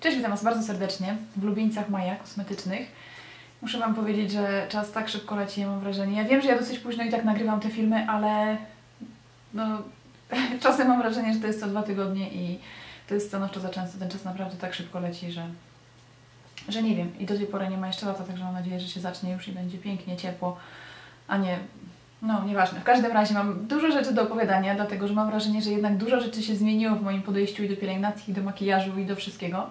Cześć, witam Was bardzo serdecznie w Lubieńcach Maja Kosmetycznych. Muszę Wam powiedzieć, że czas tak szybko leci, ja mam wrażenie. Ja wiem, że ja dosyć późno i tak nagrywam te filmy, ale no, czasem mam wrażenie, że to jest co dwa tygodnie i to jest stanowczo za często. Ten czas naprawdę tak szybko leci, że, że nie wiem. I do tej pory nie ma jeszcze lata, także mam nadzieję, że się zacznie już i będzie pięknie, ciepło, a nie no, nieważne. W każdym razie mam dużo rzeczy do opowiadania, dlatego że mam wrażenie, że jednak dużo rzeczy się zmieniło w moim podejściu i do pielęgnacji, i do makijażu, i do wszystkiego.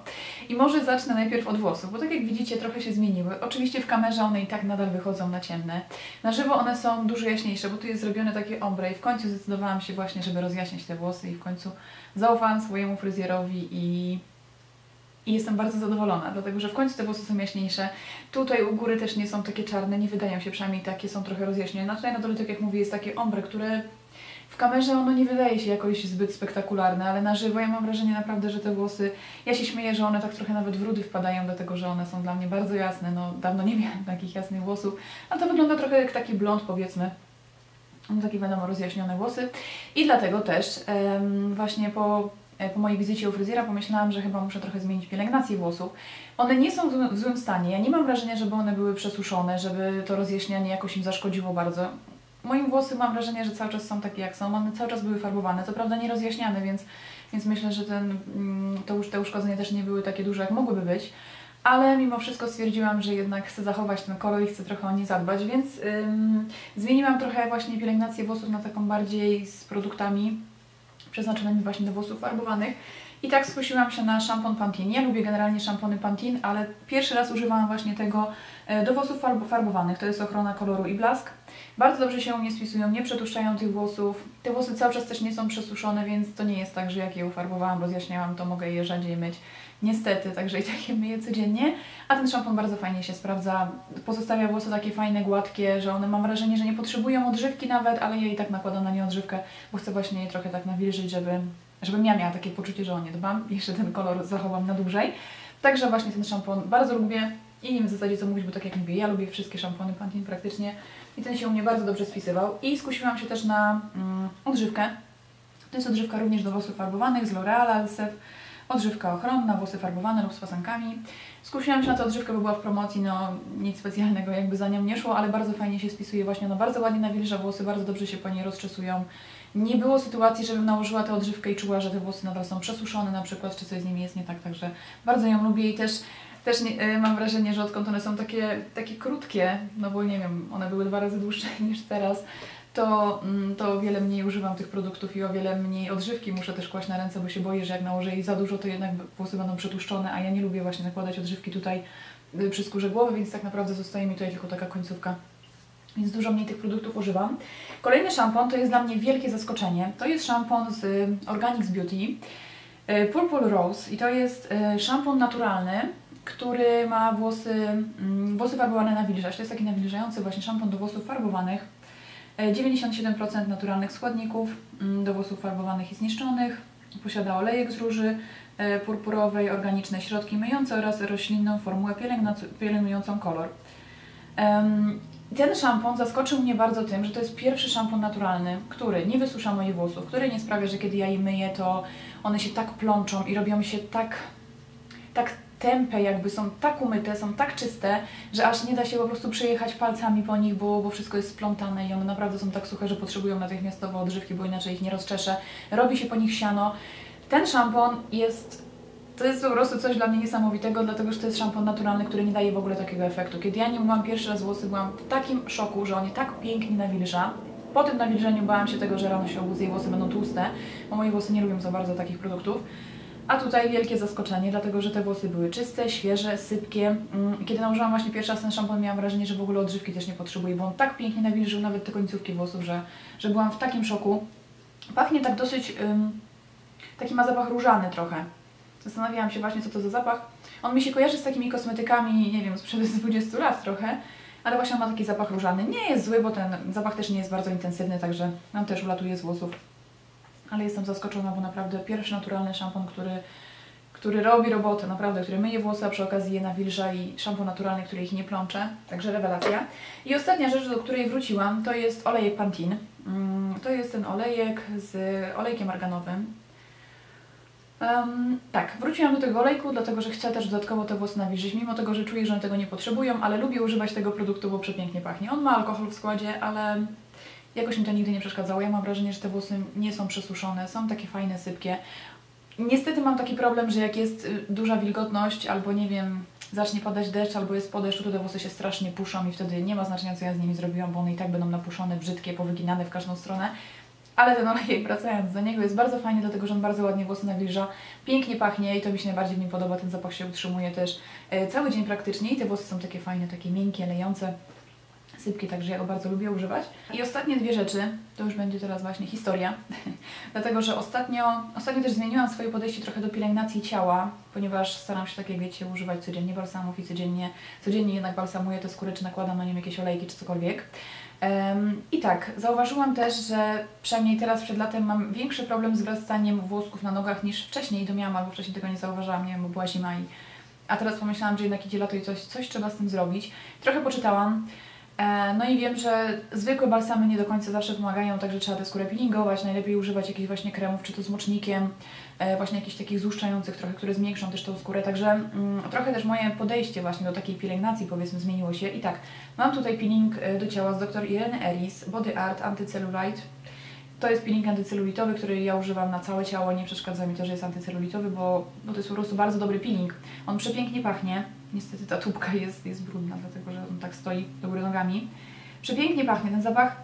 I może zacznę najpierw od włosów, bo tak jak widzicie, trochę się zmieniły. Oczywiście w kamerze one i tak nadal wychodzą na ciemne. Na żywo one są dużo jaśniejsze, bo tu jest zrobione takie ombre i w końcu zdecydowałam się właśnie, żeby rozjaśnić te włosy i w końcu zaufałam swojemu fryzjerowi i i jestem bardzo zadowolona, dlatego że w końcu te włosy są jaśniejsze. Tutaj u góry też nie są takie czarne, nie wydają się przynajmniej takie, są trochę rozjaśnione. No tutaj na dole, tak jak mówię, jest takie ombre, które w kamerze ono nie wydaje się jakoś zbyt spektakularne, ale na żywo ja mam wrażenie naprawdę, że te włosy, ja się śmieję, że one tak trochę nawet w rudy wpadają, dlatego że one są dla mnie bardzo jasne, no dawno nie miałam takich jasnych włosów, a to wygląda trochę jak taki blond powiedzmy. Mam takie wiadomo rozjaśnione włosy i dlatego też um, właśnie po po mojej wizycie u fryzjera pomyślałam, że chyba muszę trochę zmienić pielęgnację włosów. One nie są w złym stanie. Ja nie mam wrażenia, żeby one były przesuszone, żeby to rozjaśnianie jakoś im zaszkodziło bardzo. Moim włosy mam wrażenie, że cały czas są takie jak są. One cały czas były farbowane, co prawda nie rozjaśniane, więc, więc myślę, że ten, mm, to, te uszkodzenia też nie były takie duże, jak mogłyby być. Ale mimo wszystko stwierdziłam, że jednak chcę zachować ten kolor i chcę trochę o nie zadbać, więc ym, zmieniłam trochę właśnie pielęgnację włosów na taką bardziej z produktami przeznaczonymi właśnie do włosów farbowanych. I tak skusiłam się na szampon Pantene. Ja lubię generalnie szampony Pantene, ale pierwszy raz używałam właśnie tego e, do włosów farbowanych. To jest ochrona koloru i blask. Bardzo dobrze się u mnie spisują, nie przetuszczają tych włosów. Te włosy cały czas też nie są przesuszone, więc to nie jest tak, że jak je ufarbowałam, rozjaśniałam, to mogę je rzadziej myć. Niestety, także i tak je myję codziennie. A ten szampon bardzo fajnie się sprawdza. Pozostawia włosy takie fajne, gładkie, że one mam wrażenie, że nie potrzebują odżywki nawet, ale ja i tak nakładam na nie odżywkę, bo chcę właśnie je trochę tak nawilżyć, żeby, żebym ja miała takie poczucie, że o nie dbam i jeszcze ten kolor zachowam na dłużej. Także właśnie ten szampon bardzo lubię i nie wiem w zasadzie co mówić, bo tak jak mówię, ja lubię wszystkie szampony Pantene praktycznie i ten się u mnie bardzo dobrze spisywał. I skusiłam się też na mm, odżywkę. To jest odżywka również do włosów farbowanych z L'Oreal Alsef odżywka ochronna, włosy farbowane lub z fasankami. Skusiłam się na tę odżywkę, bo była w promocji, no nic specjalnego jakby za nią nie szło, ale bardzo fajnie się spisuje właśnie, no bardzo ładnie nawilża włosy, bardzo dobrze się po niej rozczesują. Nie było sytuacji, żebym nałożyła tę odżywkę i czuła, że te włosy nadal są przesuszone na przykład, czy coś z nimi jest nie tak, także bardzo ją lubię i też też nie, e, mam wrażenie, że odkąd one są takie, takie krótkie, no bo nie wiem, one były dwa razy dłuższe niż teraz, to, mm, to o wiele mniej używam tych produktów i o wiele mniej odżywki muszę też kłaść na ręce, bo się boję, że jak nałożę jej za dużo, to jednak włosy będą przetłuszczone, a ja nie lubię właśnie nakładać odżywki tutaj y, przy skórze głowy, więc tak naprawdę zostaje mi tutaj tylko taka końcówka. Więc dużo mniej tych produktów używam. Kolejny szampon to jest dla mnie wielkie zaskoczenie. To jest szampon z y, Organics Beauty y, Purple Rose i to jest szampon naturalny, który ma włosy, mm, włosy farbowane nawilżać. To jest taki nawilżający właśnie szampon do włosów farbowanych 97% naturalnych składników mm, do włosów farbowanych i zniszczonych. Posiada olejek z róży e, purpurowej, organiczne środki myjące oraz roślinną formułę pielęgnującą kolor. Ten szampon zaskoczył mnie bardzo tym, że to jest pierwszy szampon naturalny, który nie wysusza moich włosów, który nie sprawia, że kiedy ja je myję, to one się tak plączą i robią się tak, tak tępe jakby są tak umyte, są tak czyste, że aż nie da się po prostu przejechać palcami po nich, bo, bo wszystko jest splątane i one naprawdę są tak suche, że potrzebują natychmiastowo odżywki, bo inaczej ich nie rozczeszę. Robi się po nich siano. Ten szampon jest to jest po prostu coś dla mnie niesamowitego, dlatego że to jest szampon naturalny, który nie daje w ogóle takiego efektu. Kiedy ja nie myłam pierwszy raz włosy, byłam w takim szoku, że on je tak pięknie nawilża. Po tym nawilżeniu bałam się tego, że rano się obudzę i włosy będą tłuste, bo moje włosy nie lubią za bardzo takich produktów. A tutaj wielkie zaskoczenie, dlatego że te włosy były czyste, świeże, sypkie. Mm, kiedy nałożyłam właśnie pierwszy raz ten szampon, miałam wrażenie, że w ogóle odżywki też nie potrzebuję, bo on tak pięknie nawilżył nawet te końcówki włosów, że, że byłam w takim szoku. Pachnie tak dosyć, um, taki ma zapach różany trochę. Zastanawiałam się właśnie, co to za zapach. On mi się kojarzy z takimi kosmetykami, nie wiem, sprzed 20 lat trochę, ale właśnie on ma taki zapach różany. Nie jest zły, bo ten zapach też nie jest bardzo intensywny, także on też ulatuje z włosów ale jestem zaskoczona, bo naprawdę pierwszy naturalny szampon, który, który robi robotę, naprawdę, który myje włosy, a przy okazji je nawilża i szampon naturalny, który ich nie plącze, także rewelacja. I ostatnia rzecz, do której wróciłam, to jest olejek Pantene. Mm, to jest ten olejek z olejkiem arganowym. Um, tak, wróciłam do tego olejku, dlatego że chcę też dodatkowo te włosy nawilżyć, mimo tego, że czuję, że one tego nie potrzebują, ale lubię używać tego produktu, bo przepięknie pachnie. On ma alkohol w składzie, ale jakoś mi to nigdy nie przeszkadzało. Ja mam wrażenie, że te włosy nie są przesuszone, są takie fajne, sypkie. Niestety mam taki problem, że jak jest y, duża wilgotność albo nie wiem, zacznie padać deszcz albo jest po deszczu, to te włosy się strasznie puszą i wtedy nie ma znaczenia, co ja z nimi zrobiłam, bo one i tak będą napuszone, brzydkie, powyginane w każdą stronę. Ale ten olej, wracając do niego, jest bardzo fajny, dlatego że on bardzo ładnie włosy nawilża, pięknie pachnie i to mi się najbardziej w nim podoba, ten zapach się utrzymuje też e, cały dzień praktycznie i te włosy są takie fajne, takie miękkie, lejące sypkie, także ja go bardzo lubię używać. I ostatnie dwie rzeczy, to już będzie teraz właśnie historia, dlatego że ostatnio, ostatnio też zmieniłam swoje podejście trochę do pielęgnacji ciała, ponieważ staram się, tak jak wiecie, używać codziennie balsamów i codziennie, codziennie jednak balsamuję te skóry, czy nakładam na nią jakieś olejki, czy cokolwiek. Um, I tak, zauważyłam też, że przynajmniej teraz przed latem mam większy problem z wrastaniem włosków na nogach niż wcześniej to miałam, albo wcześniej tego nie zauważyłam, nie wiem, bo była zima i... A teraz pomyślałam, że jednak idzie lato i coś, coś trzeba z tym zrobić. Trochę poczytałam, no i wiem, że zwykłe balsamy nie do końca zawsze pomagają, także trzeba tę skórę peelingować, najlepiej używać jakichś właśnie kremów, czy to z mocznikiem, e, właśnie jakichś takich złuszczających trochę, które zwiększą też tą skórę, także mm, trochę też moje podejście właśnie do takiej pielęgnacji powiedzmy zmieniło się. I tak, mam tutaj peeling e, do ciała z dr Ireny Eris, Body Art Antycellulite, to jest peeling antycelulitowy, który ja używam na całe ciało, nie przeszkadza mi to, że jest antycelulitowy, bo, bo to jest po prostu bardzo dobry peeling. On przepięknie pachnie, niestety ta tubka jest, jest brudna, dlatego że on tak stoi do góry nogami. Przepięknie pachnie, ten zapach,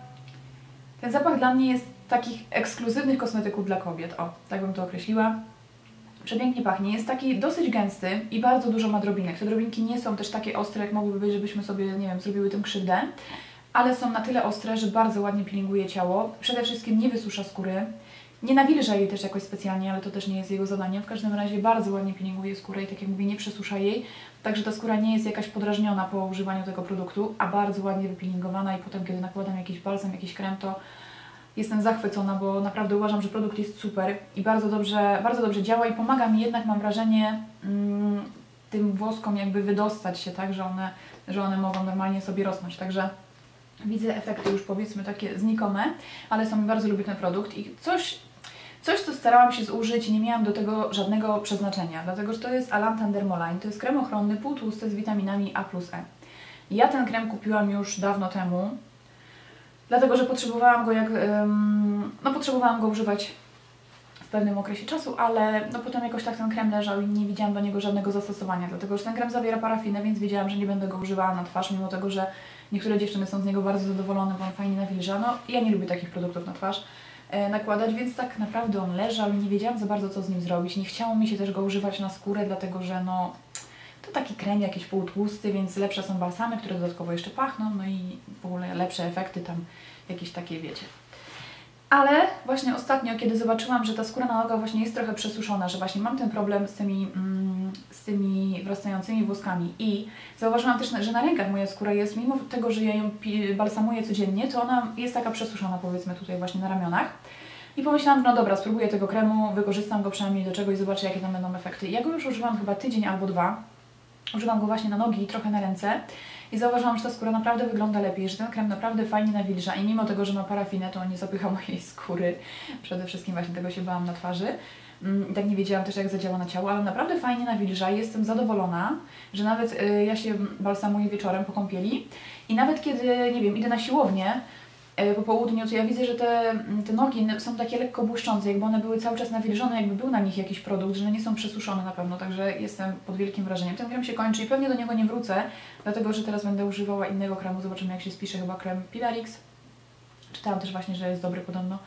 ten zapach dla mnie jest takich ekskluzywnych kosmetyków dla kobiet, o, tak bym to określiła. Przepięknie pachnie, jest taki dosyć gęsty i bardzo dużo ma drobinek. Te drobinki nie są też takie ostre, jak mogłyby być, żebyśmy sobie, nie wiem, zrobiły tym krzywdę ale są na tyle ostre, że bardzo ładnie peelinguje ciało. Przede wszystkim nie wysusza skóry. Nie nawilża jej też jakoś specjalnie, ale to też nie jest jego zadaniem. W każdym razie bardzo ładnie peelinguje skórę i tak jak mówię, nie przesusza jej. Także ta skóra nie jest jakaś podrażniona po używaniu tego produktu, a bardzo ładnie wypeelingowana i potem kiedy nakładam jakiś balsam, jakiś krem, to jestem zachwycona, bo naprawdę uważam, że produkt jest super i bardzo dobrze, bardzo dobrze działa i pomaga mi jednak, mam wrażenie, mm, tym włoskom jakby wydostać się, tak, że one, że one mogą normalnie sobie rosnąć. Także Widzę efekty już powiedzmy takie znikome, ale sam bardzo lubię ten produkt i coś, coś co starałam się zużyć, nie miałam do tego żadnego przeznaczenia, dlatego że to jest Alantan Dermoline, to jest krem ochronny półtłusty z witaminami A plus E. Ja ten krem kupiłam już dawno temu, dlatego że potrzebowałam go jak, no potrzebowałam go używać w pewnym okresie czasu, ale no potem jakoś tak ten krem leżał i nie widziałam do niego żadnego zastosowania, dlatego że ten krem zawiera parafinę, więc wiedziałam, że nie będę go używała na twarz, mimo tego, że Niektóre dziewczyny są z niego bardzo zadowolone, bo on fajnie nawilża. No ja nie lubię takich produktów na twarz nakładać, więc tak naprawdę on leżał i nie wiedziałam za bardzo co z nim zrobić. Nie chciało mi się też go używać na skórę, dlatego że no to taki krem jakiś półtłusty, więc lepsze są balsamy, które dodatkowo jeszcze pachną, no i w ogóle lepsze efekty tam jakieś takie, wiecie. Ale właśnie ostatnio, kiedy zobaczyłam, że ta skóra na nogach właśnie jest trochę przesuszona, że właśnie mam ten problem z tymi, mm, z tymi wrastającymi włoskami i zauważyłam też, że na rękach moja skóra jest, mimo tego, że ja ją balsamuję codziennie, to ona jest taka przesuszona powiedzmy tutaj właśnie na ramionach. I pomyślałam, no dobra, spróbuję tego kremu, wykorzystam go przynajmniej do czegoś zobaczę jakie tam będą efekty. Ja go już używam chyba tydzień albo dwa. Używam go właśnie na nogi i trochę na ręce i zauważyłam, że ta skóra naprawdę wygląda lepiej, że ten krem naprawdę fajnie nawilża i mimo tego, że ma parafinę, to on nie zapycha mojej skóry. Przede wszystkim właśnie tego się bałam na twarzy. Mm, I tak nie wiedziałam też, jak zadziała na ciało, ale naprawdę fajnie nawilża i jestem zadowolona, że nawet y, ja się balsamuję wieczorem po kąpieli i nawet kiedy, nie wiem, idę na siłownię, po południu, to ja widzę, że te, mm, te nogi są takie lekko błyszczące, jakby one były cały czas nawilżone, jakby był na nich jakiś produkt, że nie są przesuszone na pewno, także jestem pod wielkim wrażeniem. Ten krem się kończy i pewnie do niego nie wrócę, dlatego że teraz będę używała innego kremu, zobaczymy jak się spisze chyba krem Pilarix. Czytałam też właśnie, że jest dobry podobno,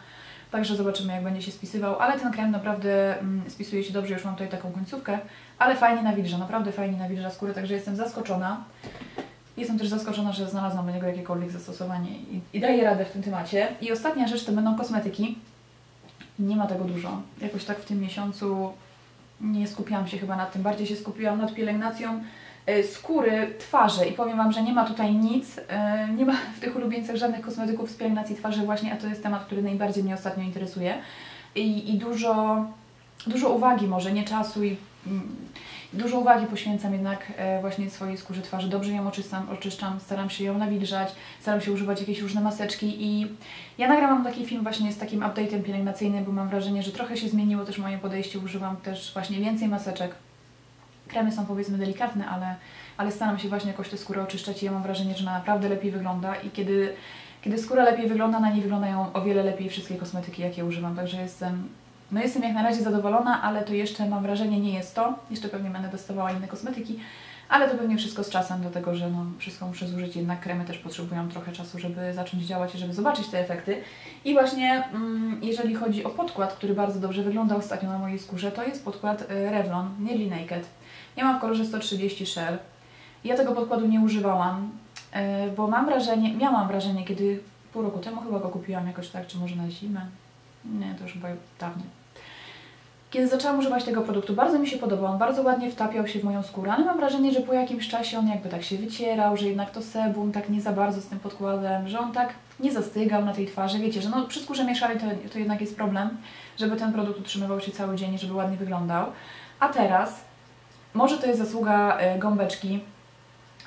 także zobaczymy jak będzie się spisywał, ale ten krem naprawdę mm, spisuje się dobrze, już mam tutaj taką końcówkę, ale fajnie nawilża, naprawdę fajnie nawilża skórę, także jestem zaskoczona. Jestem też zaskoczona, że znalazłam do niego jakiekolwiek zastosowanie i, i daję radę w tym temacie. I ostatnia rzecz to będą kosmetyki. Nie ma tego dużo. Jakoś tak w tym miesiącu nie skupiłam się chyba nad tym. Bardziej się skupiłam nad pielęgnacją e, skóry twarzy i powiem Wam, że nie ma tutaj nic, e, nie ma w tych ulubieńcach żadnych kosmetyków z pielęgnacji twarzy właśnie, a to jest temat, który najbardziej mnie ostatnio interesuje i, i dużo, dużo uwagi może, nie czasu i mm, Dużo uwagi poświęcam jednak e, właśnie swojej skórze twarzy. Dobrze ją oczyszczam, oczyszczam, staram się ją nawilżać, staram się używać jakieś różne maseczki i ja nagrałam taki film właśnie z takim update'em pielęgnacyjnym, bo mam wrażenie, że trochę się zmieniło też moje podejście. Używam też właśnie więcej maseczek. Kremy są powiedzmy delikatne, ale, ale staram się właśnie jakoś tę skórę oczyszczać i ja mam wrażenie, że ona naprawdę lepiej wygląda i kiedy kiedy skóra lepiej wygląda, na niej wyglądają o wiele lepiej wszystkie kosmetyki, jakie używam. Także jestem, no jestem jak na razie zadowolona, ale to jeszcze mam wrażenie nie jest to. Jeszcze pewnie będę testowała inne kosmetyki, ale to pewnie wszystko z czasem, dlatego że no, wszystko muszę zużyć, jednak kremy też potrzebują trochę czasu, żeby zacząć działać i żeby zobaczyć te efekty. I właśnie mm, jeżeli chodzi o podkład, który bardzo dobrze wygląda ostatnio na mojej skórze, to jest podkład y, Revlon Nearly Naked. Ja mam w kolorze 130 Shell. Ja tego podkładu nie używałam. E, bo mam wrażenie, miałam wrażenie, kiedy pół roku temu chyba go kupiłam jakoś tak, czy może na zimę. Nie, to już chyba dawniej. Kiedy zaczęłam używać tego produktu, bardzo mi się podobał, on bardzo ładnie wtapiał się w moją skórę, ale mam wrażenie, że po jakimś czasie on jakby tak się wycierał, że jednak to sebum tak nie za bardzo z tym podkładem, że on tak nie zastygał na tej twarzy. Wiecie, że no przy skórze mieszanej to, to jednak jest problem, żeby ten produkt utrzymywał się cały dzień żeby ładnie wyglądał. A teraz, może to jest zasługa y, gąbeczki,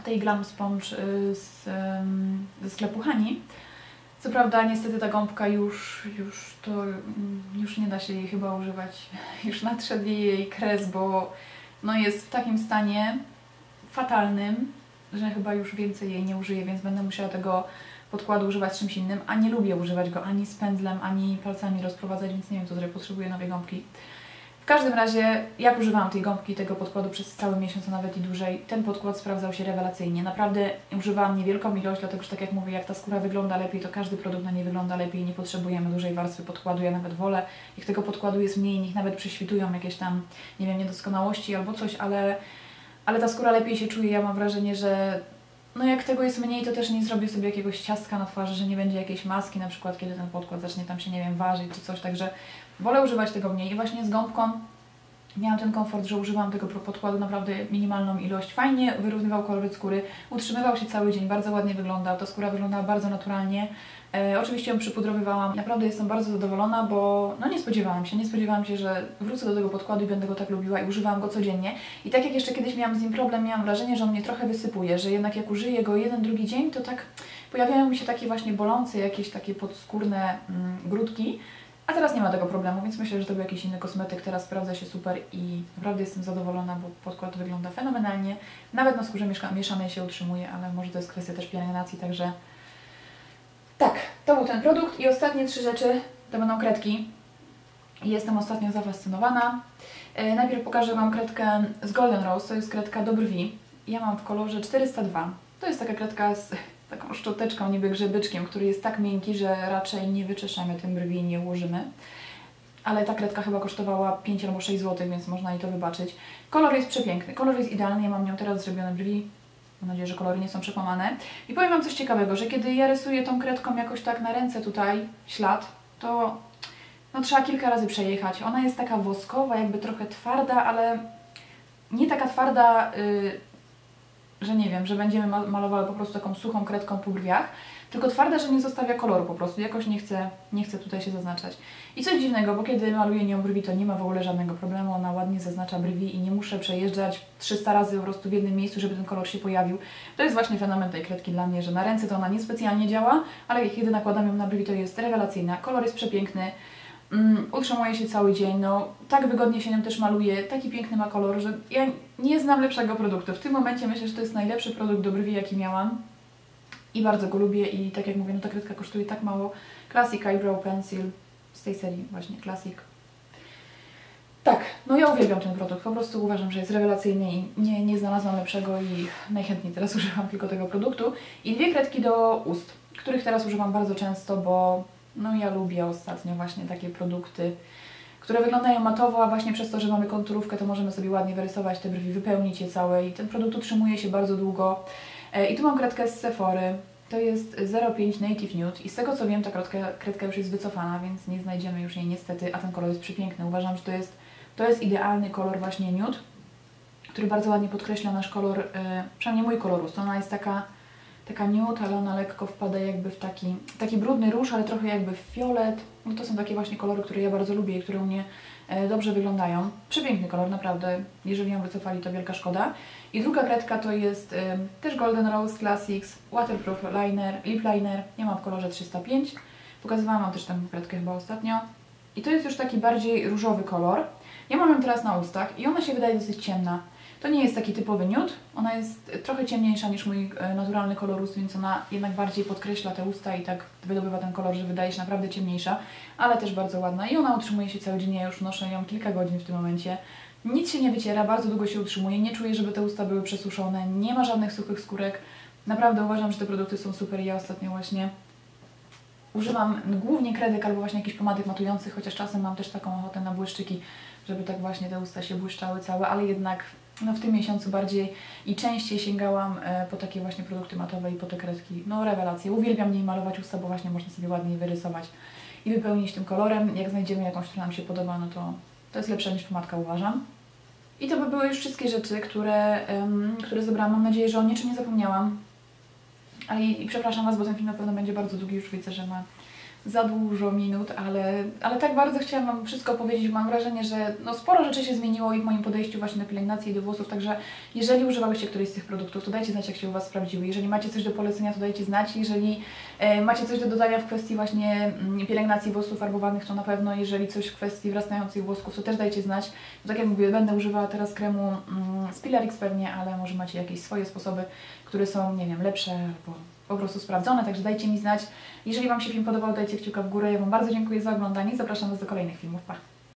tej Glam Sponge y, z, ze sklepu Hani. Co prawda niestety ta gąbka już, już to mm, już nie da się jej chyba używać. Już nadszedł jej kres, bo no jest w takim stanie fatalnym, że chyba już więcej jej nie użyję, więc będę musiała tego podkładu używać czymś innym, a nie lubię używać go ani z pędzlem, ani palcami rozprowadzać, więc nie wiem co zrobię, potrzebuję nowej gąbki. W każdym razie, jak używałam tej gąbki, tego podkładu przez cały miesiąc, a nawet i dłużej, ten podkład sprawdzał się rewelacyjnie. Naprawdę używałam niewielką ilość, dlatego że tak jak mówię, jak ta skóra wygląda lepiej, to każdy produkt na niej wygląda lepiej, nie potrzebujemy dużej warstwy podkładu. Ja nawet wolę, jak tego podkładu jest mniej, niech nawet prześwitują jakieś tam, nie wiem, niedoskonałości albo coś, ale, ale ta skóra lepiej się czuje. Ja mam wrażenie, że no jak tego jest mniej, to też nie zrobię sobie jakiegoś ciastka na twarzy, że nie będzie jakiejś maski na przykład, kiedy ten podkład zacznie tam się, nie wiem, ważyć czy coś, także wolę używać tego mniej. I właśnie z gąbką miałam ten komfort, że używałam tego podkładu naprawdę minimalną ilość. Fajnie wyrównywał kolory skóry, utrzymywał się cały dzień, bardzo ładnie wyglądał, ta skóra wyglądała bardzo naturalnie. E, oczywiście ją przypudrowywałam. Naprawdę jestem bardzo zadowolona, bo no nie spodziewałam się, nie spodziewałam się, że wrócę do tego podkładu i będę go tak lubiła i używałam go codziennie. I tak jak jeszcze kiedyś miałam z nim problem, miałam wrażenie, że on mnie trochę wysypuje, że jednak jak użyję go jeden, drugi dzień, to tak pojawiają mi się takie właśnie bolące, jakieś takie podskórne mm, grudki. A teraz nie ma tego problemu, więc myślę, że to był jakiś inny kosmetyk. Teraz sprawdza się super i naprawdę jestem zadowolona, bo podkład wygląda fenomenalnie. Nawet na skórze mieszanej się utrzymuje, ale może to jest kwestia też pielęgnacji, także tak, to był ten produkt i ostatnie trzy rzeczy to będą kredki. Jestem ostatnio zafascynowana. E, najpierw pokażę Wam kredkę z Golden Rose, to jest kredka do brwi. Ja mam w kolorze 402. To jest taka kredka z taką szczoteczką, niby grzebyczkiem, który jest tak miękki, że raczej nie wyczeszamy tym brwi i nie ułożymy. Ale ta kredka chyba kosztowała 5 albo 6 zł, więc można jej to wybaczyć. Kolor jest przepiękny, kolor jest idealny, ja mam nią teraz zrobione brwi. Mam nadzieję, że kolory nie są przekłamane. I powiem Wam coś ciekawego, że kiedy ja rysuję tą kredką jakoś tak na ręce tutaj, ślad, to no, trzeba kilka razy przejechać. Ona jest taka woskowa, jakby trochę twarda, ale nie taka twarda, yy, że nie wiem, że będziemy malowały po prostu taką suchą kredką po brwiach, tylko twarda, że nie zostawia koloru po prostu, jakoś nie chcę, nie chcę tutaj się zaznaczać. I coś dziwnego, bo kiedy maluję nią brwi, to nie ma w ogóle żadnego problemu, ona ładnie zaznacza brwi i nie muszę przejeżdżać 300 razy po prostu w jednym miejscu, żeby ten kolor się pojawił. To jest właśnie fenomen tej kredki dla mnie, że na ręce to ona niespecjalnie działa, ale kiedy nakładam ją na brwi, to jest rewelacyjna. Kolor jest przepiękny, Mm, utrzymuje się cały dzień, no tak wygodnie się nią też maluje, taki piękny ma kolor, że ja nie znam lepszego produktu. W tym momencie myślę, że to jest najlepszy produkt do brwi, jaki miałam i bardzo go lubię i tak jak mówię, no ta kredka kosztuje tak mało. Classic Eyebrow Pencil z tej serii właśnie, Classic. Tak, no ja uwielbiam ten produkt, po prostu uważam, że jest rewelacyjny i nie, nie znalazłam lepszego i najchętniej teraz używam tylko tego produktu. I dwie kredki do ust, których teraz używam bardzo często, bo no ja lubię ostatnio właśnie takie produkty, które wyglądają matowo, a właśnie przez to, że mamy konturówkę, to możemy sobie ładnie wyrysować te brwi, wypełnić je całe i ten produkt utrzymuje się bardzo długo. E, I tu mam kredkę z Sephory. To jest 05 Native Nude i z tego co wiem, ta kredka, kredka już jest wycofana, więc nie znajdziemy już jej niestety, a ten kolor jest przepiękny. Uważam, że to jest, to jest idealny kolor właśnie nude, który bardzo ładnie podkreśla nasz kolor, yy, przynajmniej mój kolor ust. Ona jest taka taka nude, ale ona lekko wpada jakby w taki, taki brudny róż, ale trochę jakby w fiolet. No to są takie właśnie kolory, które ja bardzo lubię i które u mnie e, dobrze wyglądają. Przepiękny kolor, naprawdę. Jeżeli ją wycofali, to wielka szkoda. I druga kredka to jest e, też Golden Rose Classics Waterproof Liner, Lip Liner. Ja mam w kolorze 305. Pokazywałam Wam też tę kredkę chyba ostatnio. I to jest już taki bardziej różowy kolor. Ja mam ją teraz na ustach i ona się wydaje dosyć ciemna. To nie jest taki typowy nude, ona jest trochę ciemniejsza niż mój e, naturalny kolor ust, więc ona jednak bardziej podkreśla te usta i tak wydobywa ten kolor, że wydaje się naprawdę ciemniejsza, ale też bardzo ładna. I ona utrzymuje się cały dzień, ja już noszę ją kilka godzin w tym momencie. Nic się nie wyciera, bardzo długo się utrzymuje, nie czuję, żeby te usta były przesuszone, nie ma żadnych suchych skórek. Naprawdę uważam, że te produkty są super. Ja ostatnio właśnie używam głównie kredek albo właśnie jakichś pomadek matujących, chociaż czasem mam też taką ochotę na błyszczyki, żeby tak właśnie te usta się błyszczały całe, ale jednak no w tym miesiącu bardziej i częściej sięgałam e, po takie właśnie produkty matowe i po te kredki. No rewelacje. Uwielbiam niej malować usta, bo właśnie można sobie ładniej wyrysować i wypełnić tym kolorem. Jak znajdziemy jakąś, która nam się podoba, no to to jest lepsze niż pomadka uważam. I to by były już wszystkie rzeczy, które, um, które zebrałam. Mam nadzieję, że o niczym nie zapomniałam. Ale i, i przepraszam Was, bo ten film na pewno będzie bardzo długi, już widzę, że ma za dużo minut, ale, ale tak bardzo chciałam Wam wszystko powiedzieć. Mam wrażenie, że no, sporo rzeczy się zmieniło i w moim podejściu właśnie do pielęgnacji i do włosów, także jeżeli używałyście któryś z tych produktów, to dajcie znać, jak się u Was sprawdziły. Jeżeli macie coś do polecenia, to dajcie znać. Jeżeli e, macie coś do dodania w kwestii właśnie mm, pielęgnacji włosów farbowanych, to na pewno. Jeżeli coś w kwestii wrastających włosków, to też dajcie znać. Bo tak jak mówię, będę używała teraz kremu mm, z Pilarix pewnie, ale może macie jakieś swoje sposoby, które są, nie wiem, lepsze albo po prostu sprawdzone, także dajcie mi znać. Jeżeli Wam się film podobał, dajcie kciuka w górę. Ja Wam bardzo dziękuję za oglądanie zapraszam Was do kolejnych filmów. Pa!